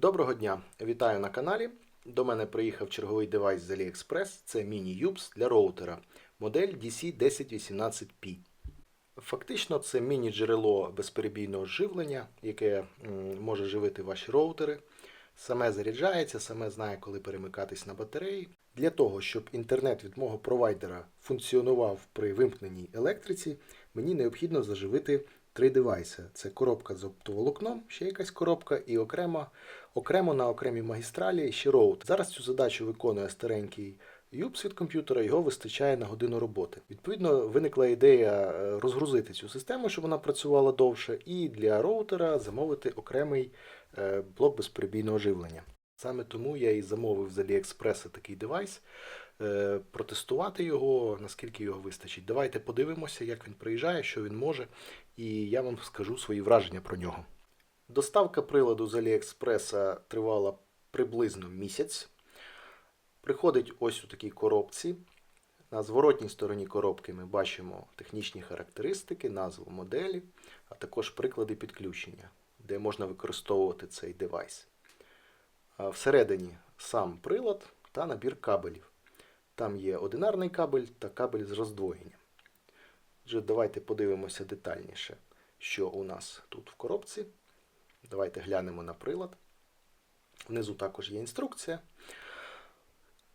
Доброго дня! Вітаю на каналі. До мене приїхав черговий девайс з AliExpress. Це міні-юпс для роутера модель DC1018P. Фактично, це міні-джерело безперебійного живлення, яке може живити ваші роутери. Саме заряджається, саме знає, коли перемикатись на батареї. Для того, щоб інтернет від мого провайдера функціонував при вимкненій електриці, мені необхідно заживити три девайси. Це коробка з оптоволокном, ще якась коробка, і окремо, окремо на окремій магістралі ще роут. Зараз цю задачу виконує старенький юпс від комп'ютера, його вистачає на годину роботи. Відповідно, виникла ідея е, розгрузити цю систему, щоб вона працювала довше, і для роутера замовити окремий е, блок безперебійного живлення. Саме тому я і замовив з AliExpress такий девайс, е, протестувати його, наскільки його вистачить. Давайте подивимося, як він приїжджає, що він може, і я вам скажу свої враження про нього. Доставка приладу з AliExpress тривала приблизно місяць. Приходить ось у такій коробці. На зворотній стороні коробки ми бачимо технічні характеристики, назву моделі, а також приклади підключення, де можна використовувати цей девайс. Всередині сам прилад та набір кабелів. Там є одинарний кабель та кабель з роздвоєнням. Отже, давайте подивимося детальніше, що у нас тут в коробці. Давайте глянемо на прилад. Внизу також є інструкція.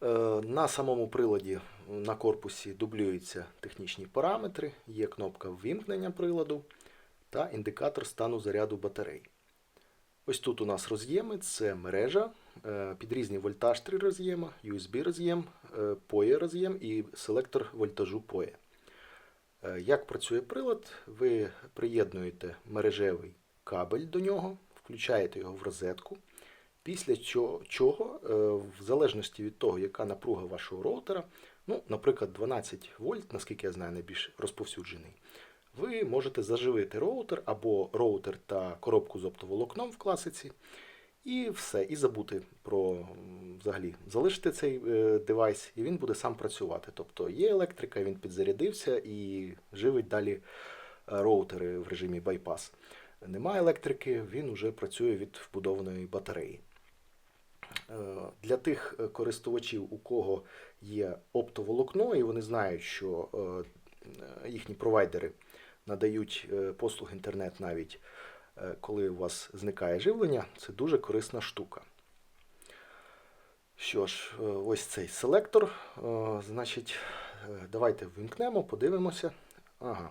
Е, На самому приладі на корпусі дублюються технічні параметри, є кнопка ввімкнення приладу та індикатор стану заряду батарей. Ось тут у нас роз'єми, це мережа, е, під різні вольтаж 3 роз'єма, USB роз'єм, е, POE роз'єм і селектор вольтажу POE. Е, Як працює прилад? Ви приєднуєте мережевий кабель до нього, включаєте його в розетку. Після чого, в залежності від того, яка напруга вашого роутера, ну, наприклад, 12 вольт, наскільки я знаю, найбільш розповсюджений, ви можете заживити роутер або роутер та коробку з оптоволокном в класиці, і все, і забути про взагалі залишити цей е, девайс, і він буде сам працювати. Тобто є електрика, він підзарядився і живить далі е, роутери в режимі байпас. Немає електрики, він вже працює від вбудованої батареї. Е, Для тих користувачів, у кого є оптоволокно, і вони знають, що їхні провайдери надають е, послуг інтернет навіть е, коли у вас зникає живлення, це дуже корисна штука. Що ж, е, ось цей селектор. Значить, давайте вимкнемо, подивимося. Ага,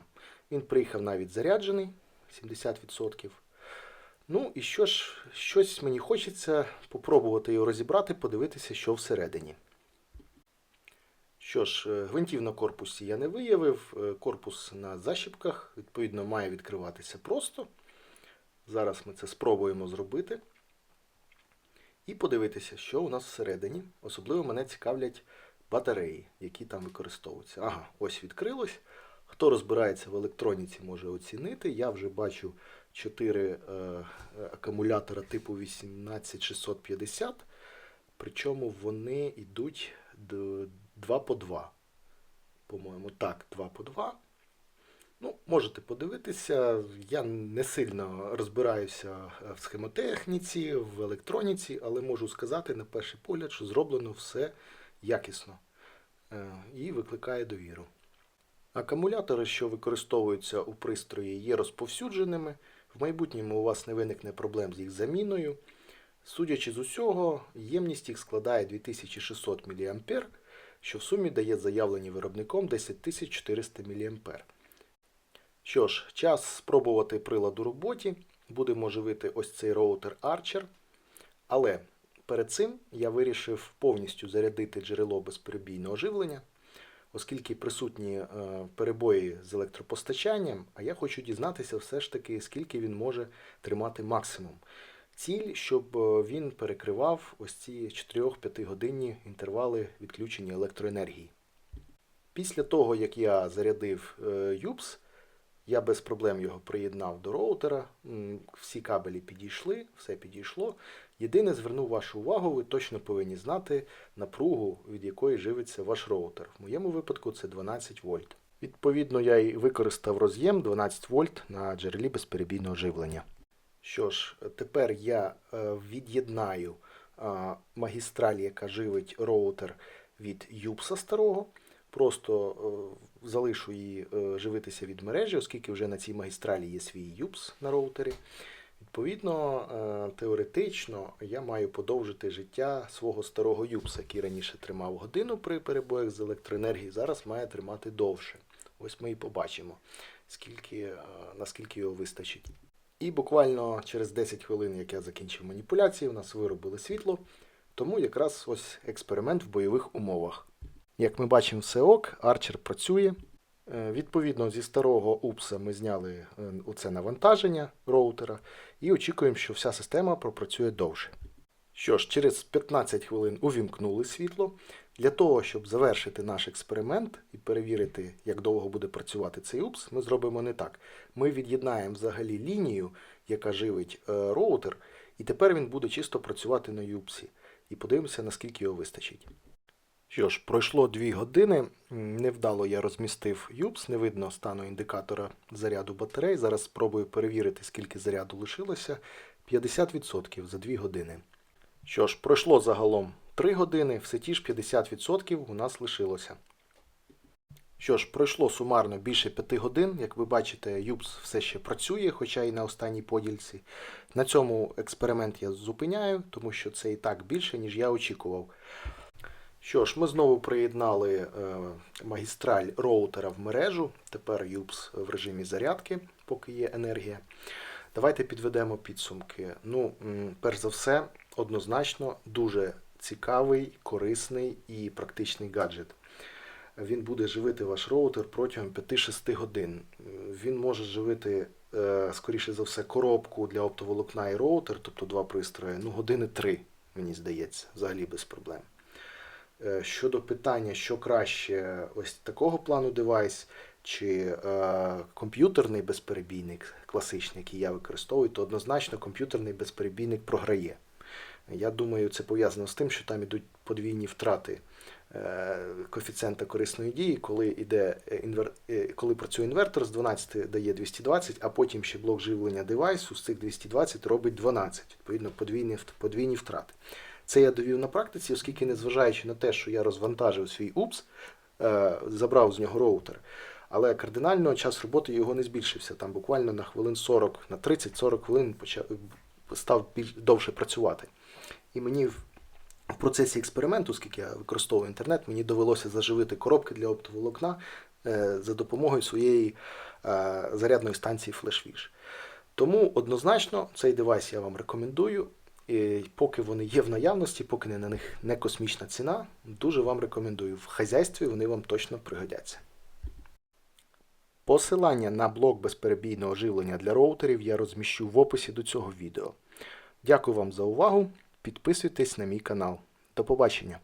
він приїхав навіть заряджений 70%. Ну і що ж, щось мені хочеться попробувати його розібрати, подивитися, що всередині. Що ж, е, гвинтів на корпусі я не виявив. е, Корпус на защіпках, відповідно, має відкриватися просто. Зараз ми це спробуємо зробити. І подивитися, що у нас всередині. Особливо мене цікавлять батареї, які там використовуються. Ага, ось відкрилось. Хто розбирається в електроніці, може оцінити. Я вже бачу 4 е, акумулятора типу 18650. Причому вони йдуть 2 по 2. По-моєму, так, 2 по 2. Ну, можете подивитися. Я не сильно розбираюся в схемотехніці, в електроніці, але можу сказати на перший погляд, що зроблено все якісно е, і викликає довіру. Акумулятори, що використовуються у пристрої, є розповсюдженими. В майбутньому у вас не виникне проблем з їх заміною. Судячи з усього, ємність їх складає 2600 мА, що в сумі дає заявлені виробником 10400 мА. Що ж, час спробувати прилад у роботі. Будемо живити ось цей роутер Archer. Але перед цим я вирішив повністю зарядити джерело безперебійного живлення, оскільки присутні е, перебої з електропостачанням, а я хочу дізнатися все ж таки, скільки він може тримати максимум. Ціль, щоб е, він перекривав ось ці 4-5 годинні інтервали відключення електроенергії. Після того, як я зарядив е, юпс, я без проблем його приєднав до роутера. Всі кабелі підійшли, все підійшло. Єдине, зверну вашу увагу, ви точно повинні знати напругу, від якої живиться ваш роутер. В моєму випадку це 12 вольт. Відповідно, я і використав роз'єм 12 вольт на джерелі безперебійного живлення. Що ж, тепер я е, від'єднаю магістраль, яка живить роутер від юпса старого. Просто е, залишу її е, живитися від мережі, оскільки вже на цій магістралі є свій юпс на роутері. Відповідно, теоретично я маю подовжити життя свого старого юпса, який раніше тримав годину при перебоях з електроенергії, зараз має тримати довше. Ось ми і побачимо, скільки, наскільки його вистачить. І буквально через 10 хвилин, як я закінчив маніпуляції, у нас виробили світло. Тому якраз ось експеримент в бойових умовах. Як ми бачимо, все ок, арчер працює. Е, Відповідно, зі старого упса ми зняли е, оце навантаження роутера і очікуємо, що вся система пропрацює довше. Що ж, через 15 хвилин увімкнули світло. Для того, щоб завершити наш експеримент і перевірити, як довго буде працювати цей упс, ми зробимо не так. Ми від'єднаємо взагалі лінію, яка живить е, роутер, і тепер він буде чисто працювати на юпсі. І подивимося, наскільки його вистачить. Що ж, пройшло 2 години. Невдало я розмістив юпс, не видно стану індикатора заряду батарей. Зараз спробую перевірити, скільки заряду лишилося. 50% за 2 години. Що ж, пройшло загалом 3 години, все ті ж 50% у нас лишилося. Що ж, пройшло сумарно більше 5 годин. Як ви бачите, юпс все ще працює, хоча і на останній подільці. На цьому експеримент я зупиняю, тому що це і так більше, ніж я очікував. Що ж, ми знову приєднали е, магістраль роутера в мережу. Тепер юпс в режимі зарядки, поки є енергія. Давайте підведемо підсумки. Ну, перш за все, однозначно, дуже цікавий, корисний і практичний гаджет. Він буде живити ваш роутер протягом 5-6 годин. Він може живити, е, скоріше за все, коробку для оптоволокна і роутер, тобто два пристрої, ну, години 3, мені здається, взагалі без проблем. Е, Щодо питання, що краще, ось такого плану девайс чи е, комп'ютерний безперебійник, класичний, який я використовую, то однозначно комп'ютерний безперебійник програє. Я думаю, це пов'язано з тим, що там ідуть подвійні втрати е, коефіцієнта корисної дії, коли іде е, інвер... е, коли працює інвертор з 12 дає 220, а потім ще блок живлення девайсу з цих 220 робить 12, відповідно, подвійні, подвійні втрати. Це я довів на практиці, оскільки, незважаючи на те, що я розвантажив свій УПС, забрав з нього роутер, але кардинально час роботи його не збільшився. Там буквально на хвилин 40, на 30-40 хвилин почав, став більш довше працювати. І мені в процесі експерименту, оскільки я використовую інтернет, мені довелося заживити коробки для оптоволокна е, за допомогою своєї е, зарядної станції FlashWish. Тому однозначно цей девайс я вам рекомендую. І поки вони є в наявності, поки не на них не космічна ціна, дуже вам рекомендую. В хазяйстві вони вам точно пригодяться. Посилання на блок безперебійного живлення для роутерів я розміщу в описі до цього відео. Дякую вам за увагу. Підписуйтесь на мій канал. До побачення!